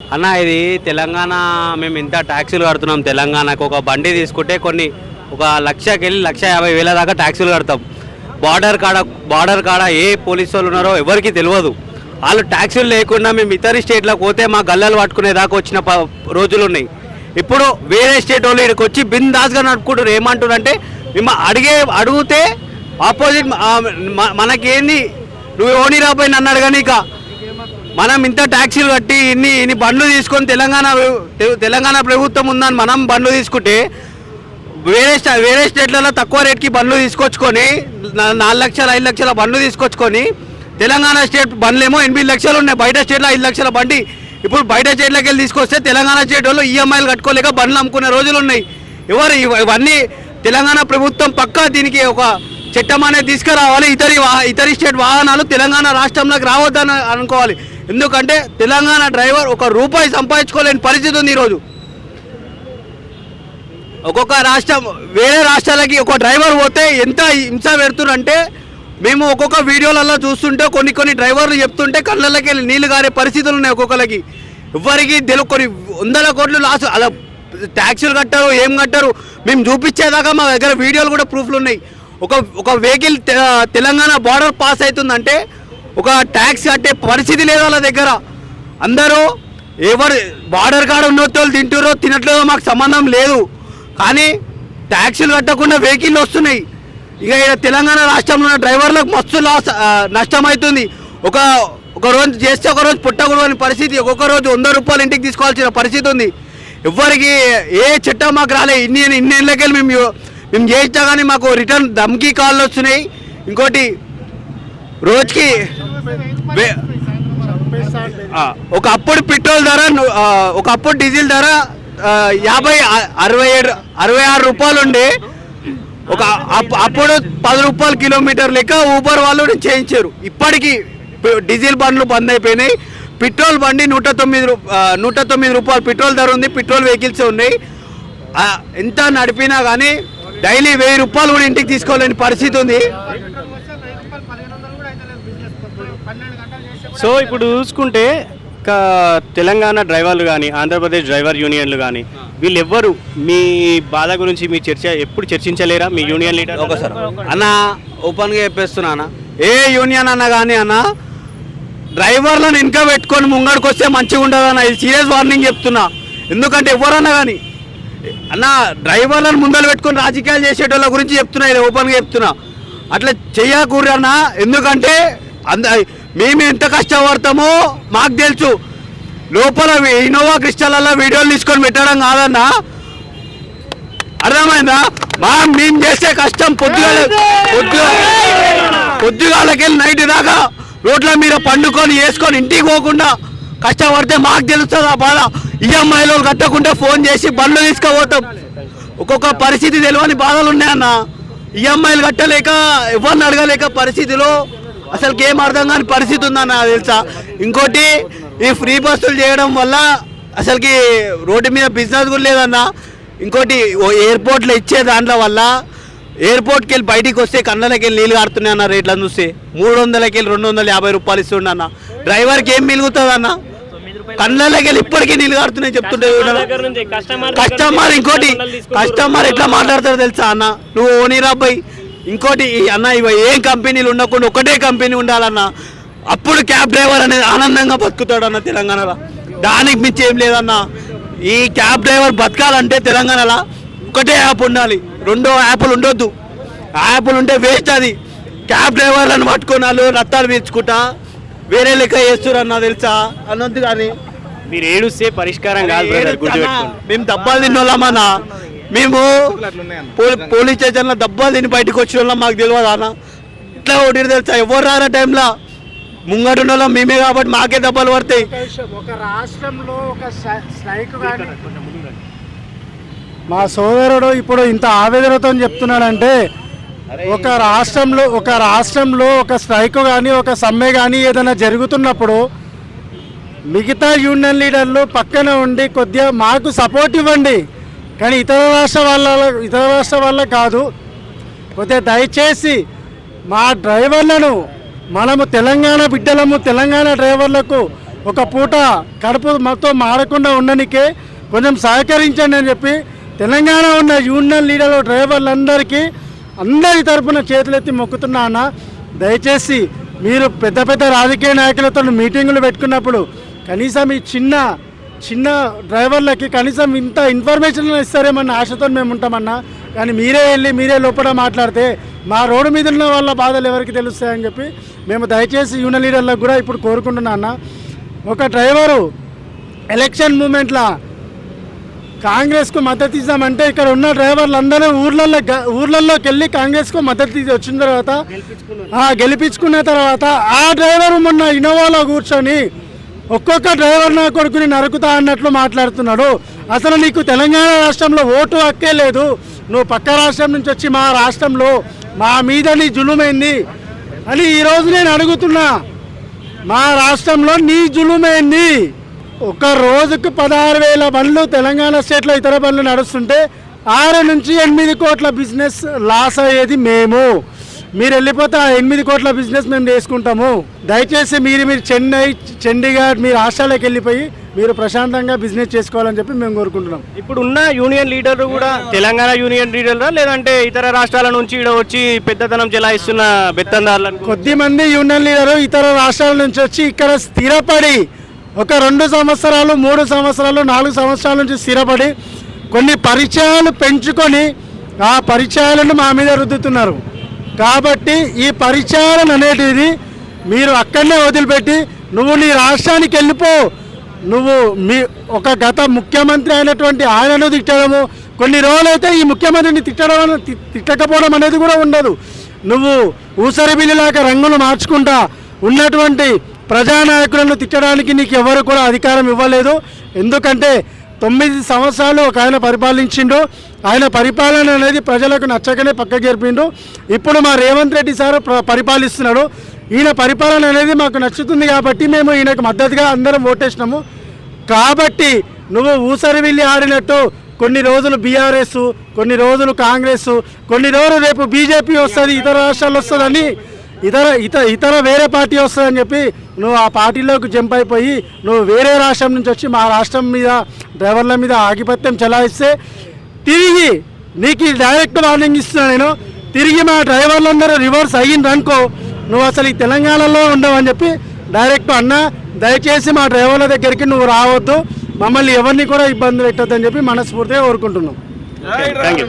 అన్న ఇది తెలంగాణ మేము ఇంత ట్యాక్సీలు కడుతున్నాం. తెలంగాణకు ఒక బండి తీసుకుంటే కొన్ని ఒక లక్షకి వెళ్ళి లక్ష యాభై వేల దాకా ట్యాక్సీలు కడతాం. బార్డర్ కాడ బార్డర్ కాడ ఏ పోలీసు వాళ్ళు ఉన్నారో ఎవరికి తెలియదు. వాళ్ళు ట్యాక్సీలు లేకుండా మేము ఇతర స్టేట్లకు పోతే మా గల్లలు పట్టుకునే దాకా వచ్చిన ప- రోజులు ఉన్నాయి. ఇప్పుడు వేరే స్టేట్ వాళ్ళు ఇక్కడికి వచ్చి బిందాస్గా నడుపుకుంటారు ఏమంటారు అంటే మేము అడిగే అడిగితే ఆపోజిట్ మనకేంది? నువ్వు ఓని రాబోయి నన్ను అడగనీక. మనం ఇంత ట్యాక్సీలు కట్టి ఇన్ని ఇన్ని బండ్లు తీసుకొని తెలంగాణ తెలంగాణ ప్రభుత్వం ఉందని మనం బండ్లు తీసుకుంటే వేరే స్టా వేరే స్టేట్లలో తక్కువ రేట్కి బండ్లు తీసుకొచ్చుకొని నాలుగు లక్షల ఐదు లక్షల బండ్లు తీసుకొచ్చుకొని తెలంగాణ స్టేట్ బండ్లు ఏమో ఎనిమిది లక్షలు ఉన్నాయి. బయట స్టేట్లో ఐదు లక్షల బండి. ఇప్పుడు బయట స్టేట్లోకి వెళ్ళి తీసుకొస్తే తెలంగాణ స్టేట్ వాళ్ళు ఈఎంఐలు కట్టుకోలేక బండ్లు అమ్ముకునే రోజులు ఉన్నాయి. ఎవరు ఇవన్నీ తెలంగాణ ప్రభుత్వం పక్కా దీనికి ఒక చట్టం అనేది తీసుకురావాలి. ఇతరి వా- ఇతరి స్టేట్ వాహనాలు తెలంగాణ రాష్ట్రంలోకి రావద్దని అనుకోవాలి. ఎందుకంటే తెలంగాణ డ్రైవర్ ఒక రూపాయి సంపాదించుకోలేని పరిస్థితి ఉంది ఈరోజు. ఒక్కొక్క రాష్ట్రం వేరే రాష్ట్రాలకి ఒక డ్రైవర్ పోతే ఎంత హింస పెడుతున్నారంటే మేము ఒక్కొక్క వీడియోలలో చూస్తుంటే కొన్ని కొన్ని డ్రైవర్లు చెప్తుంటే కళ్ళకి నీళ్ళు నీళ్ళు గారే పరిస్థితులు ఉన్నాయి ఒక్కొక్కరికి ఎవరికి తెలుగు కొన్ని వందల కోట్లు లాస్ అలా ట్యాక్సీలు కట్టారు ఏం కట్టారు మేము చూపించేదాకా మా దగ్గర వీడియోలు కూడా ప్రూఫ్లు ఉన్నాయి. ఒక ఒక వెహికల్ తెలంగాణ బార్డర్ పాస్ అవుతుందంటే ఒక ట్యాక్స్ కట్టే పరిస్థితి లేదు వాళ్ళ దగ్గర. అందరూ ఎవరు బార్డర్ కాడ ఉన్నోళ్ళు తింటారో తినట్లేదో మాకు సంబంధం లేదు. కానీ ట్యాక్సీలు కట్టకుండా వెహికల్ వస్తున్నాయి. ఇక ఇక్కడ తెలంగాణ రాష్ట్రంలో ఉన్న డ్రైవర్లకు మస్తు లాస్ నష్టం అవుతుంది ఒక ఒక రోజు చేస్తే ఒక రోజు పుట్టకూడని పరిస్థితి ఒక్కొక్క రోజు వంద రూపాయలు ఇంటికి తీసుకోవాల్సిన పరిస్థితి ఉంది. ఎవరికి ఏ చట్టం మాకు రాలే. ఇన్ని ఇన్నేళ్ళకెళ్ళి మేము మేము చేసినా కానీ మాకు రిటర్న్ దమ్కి కాళ్ళు వస్తున్నాయి. ఇంకోటి రోజుకి ఒక అప్పుడు పెట్రోల్ ధర ఒకప్పుడు ఒక అప్పుడు డీజిల్ ధర యాభై అరవై ఏడు అరవై ఆరు రూపాయలు ఉండి. ఒక అప్- అప్పుడు పది రూపాయలు కిలోమీటర్ లెక్క ఊబర్ వాళ్ళు చేయించారు. ఇప్పటికీ డీజిల్ బండ్లు బంద్ అయిపోయినాయి. పెట్రోల్ బండి నూట తొమ్మిది నూట తొమ్మిది రూపాయలు పెట్రోల్ ధర ఉంది పెట్రోల్ వెహికల్స్ ఉన్నాయి. ఎంత నడిపినా కానీ డైలీ వెయ్యి రూపాయలు కూడా ఇంటికి తీసుకోలేని పరిస్థితి ఉంది. సో ఇప్పుడు చూసుకుంటే తెలంగాణ డ్రైవర్లు కానీ ఆంధ్రప్రదేశ్ డ్రైవర్ యూనియన్లు కానీ వీళ్ళెవ్వరు మీ బాధ గురించి మీ చర్చ ఎప్పుడు చర్చించలేరా? మీ యూనియన్ లీడర్ ఒకసారి అన్న? ఓపెన్గా చెప్పేస్తున్నా అన్న. ఏ యూనియన్ అన్న కానీ అన్న డ్రైవర్లను ఇంకా పెట్టుకొని ముంగడికి వస్తే మంచిగా ఉండదు అన్న. ఇది సీరియస్ వార్నింగ్ చెప్తున్నా. ఎందుకంటే ఎవరన్నా కానీ అన్న డ్రైవర్లను ముందర పెట్టుకొని రాజకీయాలు చేసేటోళ్ళ గురించి చెప్తున్నా ఇది ఓపెన్గా చెప్తున్నా. అట్లా చెయ్యకూడదు అన్న. ఎందుకంటే అంద మేము ఎంత కష్టపడతామో మాకు తెలుసు. లోపల ఇన్నోవా క్రిస్టల్లో వీడియోలు తీసుకొని పెట్టడం కాదన్నా? అర్థమైందా? మా మేము చేసే కష్టం పొద్దుగాల పొద్దు పొద్దుగాలకెళ్ళి నైట్ దాకా రోడ్ల మీద పండుకొని వేసుకొని ఇంటికి పోకుండా కష్టపడితే మాకు తెలుస్తుంది ఆ బాధ? ఈఎంఐలో కట్టకుండా ఫోన్ చేసి బండ్లు తీసుకుపోతాం. ఒక్కొక్క పరిస్థితి తెలియని బాధలు ఉన్నాయన్న. ఈఎంఐలు కట్టలేక ఎవరిని అడగలేక పరిస్థితిలో అసలుకి ఏం అర్థం కాని పరిస్థితి ఉందన్న నాకు తెలుసా? ఇంకోటి ఈ ఫ్రీ బస్సులు చేయడం వల్ల అసలుకి రోడ్డు మీద బిజినెస్ కూడా లేదన్న. ఇంకోటి ఎయిర్పోర్ట్లో ఇచ్చే దాంట్లో వల్ల ఎయిర్పోర్ట్కి వెళ్ళి బయటికి వస్తే కళ్ళకి వెళ్ళి నీళ్ళు కాడుతున్నాయి అన్న రేట్లను చూస్తే. మూడు వందలకి వెళ్ళి రెండు వందల యాభై రూపాయలు ఇస్తుండ అన్న. డ్రైవర్కి ఏం మిగులుతుంది అన్న? కళ్ళకి వెళ్ళి ఇప్పటికీ నీళ్ళు కాడుతున్నాయి చెప్తుంటే. కస్టమర్ ఇంకోటి కస్టమర్ ఎట్లా మాట్లాడతారో తెలుసా అన్న? నువ్వు ఓనీరా అబ్బాయి ఇంకోటి ఈ అన్న ఇవి ఏం కంపెనీలు ఉండకుండా ఒకటే కంపెనీ ఉండాలన్న అప్పుడు క్యాబ్ డ్రైవర్ అనేది ఆనందంగా బతుకుతాడు అన్న తెలంగాణలో. దానికి మించి ఏం లేదన్న. ఈ క్యాబ్ డ్రైవర్ బతకాలంటే తెలంగాణలో ఒకటే యాప్ ఉండాలి. రెండో యాప్లు ఉండొద్దు. యాప్లు ఉంటే వేస్ట్ అది. క్యాబ్ డ్రైవర్లను పట్టుకొని వాళ్ళు రత్తాలు పీల్చుకుంటా వేరే లెక్క చేస్తున్నారు అన్న తెలుసా? అనొద్దు కానీ. మీరు ఏడుస్తే పరిష్కారం కాదు మేము దబ్బాలు తిన్నోళ్ళమన్నా మేము పోలీ- పోలీస్ స్టేషన్లో దబ్బాలు తిని బయటకు వచ్చిన వాళ్ళం మాకు తెలియదు అన్న. ఇట్లా ఒకటి తెలుసా? ఎవరు రారా టైంలో? ముంగట వాళ్ళం మేమే కాబట్టి మాకే దెబ్బలు పడతాయి. ఒక రాష్ట్రంలో ఒక స్ట్రైక్ మా సోదరుడు ఇప్పుడు ఇంత ఆవేదనతో చెప్తున్నాడంటే ఒక రాష్ట్రంలో ఒక రాష్ట్రంలో ఒక స్ట్రైక్ కానీ ఒక సమ్మె కానీ ఏదైనా జరుగుతున్నప్పుడు మిగతా యూనియన్ లీడర్లు పక్కన ఉండి కొద్దిగా మాకు సపోర్ట్ ఇవ్వండి. కానీ ఇతర రాష్ట్ర వాళ్ళ ఇతర రాష్ట్ర వల్ల కాదు. పోతే దయచేసి మా డ్రైవర్లను మనము తెలంగాణ బిడ్డలము తెలంగాణ డ్రైవర్లకు ఒక పూట కడుపు మొత్తం మాడకుండా ఉండనికే కొంచెం సహకరించండి అని చెప్పి తెలంగాణ ఉన్న యూనియన్ లీడర్లు డ్రైవర్లందరికీ అందరి తరపున చేతులెత్తి మొక్కుతున్నా దయచేసి మీరు పెద్ద పెద్ద రాజకీయ నాయకులతో మీటింగులు పెట్టుకున్నప్పుడు కనీసం ఈ చిన్న చిన్న డ్రైవర్లకి కనీసం ఇంత ఇన్ఫర్మేషన్ ఇస్తారేమన్న ఆశతో మేము ఉంటామన్నా. కానీ మీరే వెళ్ళి మీరే లోపల మాట్లాడితే మా రోడ్డు మీద ఉన్న వాళ్ళ బాధలు ఎవరికి తెలుస్తాయని చెప్పి మేము దయచేసి యూనియన్ లీడర్లకు కూడా ఇప్పుడు కోరుకుంటున్నా అన్న. ఒక డ్రైవరు ఎలక్షన్ మూమెంట్లో కాంగ్రెస్కు మద్దతు ఇద్దామంటే ఇక్కడ ఉన్న డ్రైవర్లందరూ ఊర్లలో ఊర్లలోకి వెళ్ళి కాంగ్రెస్కు మద్దతు వచ్చిన తర్వాత గెలిపించుకున్న తర్వాత ఆ డ్రైవర్ మొన్న ఇన్నోవాలో కూర్చొని ఒక్కొక్క డ్రైవర్ నా కొడుకుని నరుకుతా అన్నట్లు మాట్లాడుతున్నాడు. అసలు నీకు తెలంగాణ రాష్ట్రంలో ఓటు హక్కే లేదు. నువ్వు పక్క రాష్ట్రం నుంచి వచ్చి మా రాష్ట్రంలో మా మీద నీ జులుమైంది అని ఈరోజు నేను అడుగుతున్నా. మా రాష్ట్రంలో నీ జులుమైంది. ఒక రోజుకు పదహారు వేల బండ్లు తెలంగాణ స్టేట్లో ఇతర బండ్లు నడుస్తుంటే ఆరు నుంచి ఎనిమిది కోట్ల బిజినెస్ లాస్ అయ్యేది మేము. మీరు వెళ్ళిపోతే ఆ ఎనిమిది కోట్ల బిజినెస్ మేము చేసుకుంటాము. దయచేసి మీరు మీరు చెన్నై చండీగఢ్ మీరు రాష్ట్రాలకు వెళ్ళిపోయి మీరు ప్రశాంతంగా బిజినెస్ చేసుకోవాలని చెప్పి మేము కోరుకుంటున్నాం. ఇప్పుడు ఉన్న యూనియన్ లీడర్లు కూడా తెలంగాణ యూనియన్ లీడర్లా లేదంటే ఇతర రాష్ట్రాల నుంచి ఇక్కడ వచ్చి పెద్దతనం చెలాయిస్తున్న బెత్తందారులను కొద్ది మంది యూనియన్ లీడరు ఇతర రాష్ట్రాల నుంచి వచ్చి ఇక్కడ స్థిరపడి ఒక రెండు సంవత్సరాలు మూడు సంవత్సరాలు నాలుగు సంవత్సరాల నుంచి స్థిరపడి కొన్ని పరిచయాలు పెంచుకొని ఆ పరిచయాలను మా మీద రుద్దుతున్నారు. కాబట్టి ఈ పరిచారణ అనేది మీరు అక్కడనే వదిలిపెట్టి నువ్వు నీ రాష్ట్రానికి వెళ్ళిపో. నువ్వు మీ ఒక గత ముఖ్యమంత్రి అయినటువంటి ఆయనను తిట్టడము కొన్ని రోజులైతే ఈ ముఖ్యమంత్రిని తిట్టడం తిట్టకపోవడం అనేది కూడా ఉండదు. నువ్వు ఊసరి బిల్లులాగా రంగులు మార్చుకుంటా ఉన్నటువంటి ప్రజానాయకులను తిట్టడానికి నీకు ఎవరు కూడా అధికారం ఇవ్వలేదు. ఎందుకంటే తొమ్మిది సంవత్సరాలు ఒక ఆయన పరిపాలించిండు. ఆయన పరిపాలన అనేది ప్రజలకు నచ్చకనే పక్క జరిపిండు. ఇప్పుడు మా రేవంత్ రెడ్డి సార్ పరిపాలిస్తున్నాడు. ఈయన పరిపాలన అనేది మాకు నచ్చుతుంది కాబట్టి మేము ఈయనకు మద్దతుగా అందరం ఓటేసినాము. కాబట్టి నువ్వు ఊసరి వెళ్ళి ఆడినట్టు కొన్ని రోజులు బీఆర్ఎస్ కొన్ని రోజులు కాంగ్రెస్ కొన్ని రోజులు రేపు బీజేపీ వస్తుంది ఇతర రాష్ట్రాలు వస్తుందని ఇతర ఇతర ఇతర వేరే పార్టీ వస్తుందని చెప్పి నువ్వు ఆ పార్టీలోకి జంప్ అయిపోయి నువ్వు వేరే రాష్ట్రం నుంచి వచ్చి మా రాష్ట్రం మీద డ్రైవర్ల మీద ఆధిపత్యం చెలాయిస్తే తిరిగి నీకు డైరెక్ట్ వార్నింగ్ ఇస్తున్నా నేను. తిరిగి మా డ్రైవర్లందరూ రివర్స్ అయ్యింది అనుకో నువ్వు అసలు ఈ తెలంగాణలో ఉండవని చెప్పి డైరెక్ట్ అన్న దయచేసి మా డ్రైవర్ల దగ్గరికి నువ్వు రావద్దు. మమ్మల్ని ఎవరిని కూడా ఇబ్బంది పెట్టొద్దని చెప్పి మనస్ఫూర్తిగా కోరుకుంటున్నాం. Thank you